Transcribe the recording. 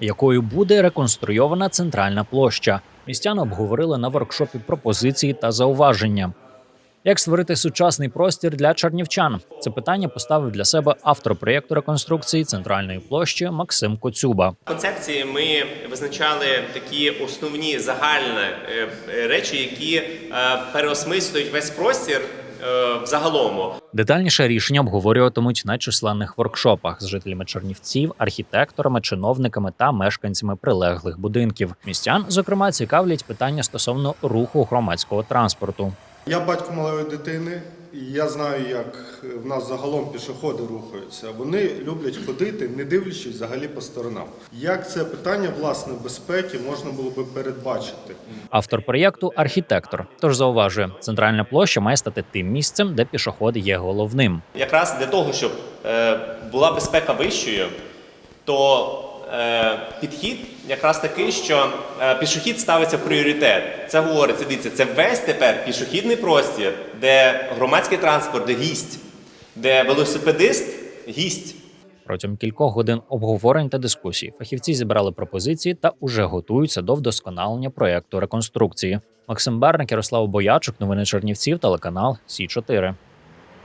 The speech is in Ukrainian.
якою буде реконструйована центральна площа. Містяни обговорили на воркшопі пропозиції та зауваження. Як створити сучасний простір для чернівчан? Це питання поставив для себе автор проєкту реконструкції центральної площі Максим Коцюба. В концепції ми визначали такі основні загальні е, е, речі, які е, переосмислюють весь простір е, взагалому. Детальніше рішення обговорюватимуть на численних воркшопах з жителями Чернівців, архітекторами, чиновниками та мешканцями прилеглих будинків. Містян, зокрема, цікавлять питання стосовно руху громадського транспорту. Я батько малої дитини, і я знаю, як в нас загалом пішоходи рухаються. Вони люблять ходити, не дивлячись взагалі по сторонам. Як це питання власне безпеки можна було би передбачити? Автор проєкту архітектор. Тож зауважує, центральна площа має стати тим місцем, де пішоход є головним. Якраз для того, щоб е, була безпека вищою, то е, підхід якраз такий, що е, пішохід ставиться в пріоритет. Це говориться, дивіться, це весь тепер пішохідний простір, де громадський транспорт, де гість, де велосипедист гість. Протягом кількох годин обговорень та дискусій фахівці зібрали пропозиції та уже готуються до вдосконалення проєкту реконструкції. Максим Берник, Ярослав Боячук, новини Чернівців, телеканал Сі 4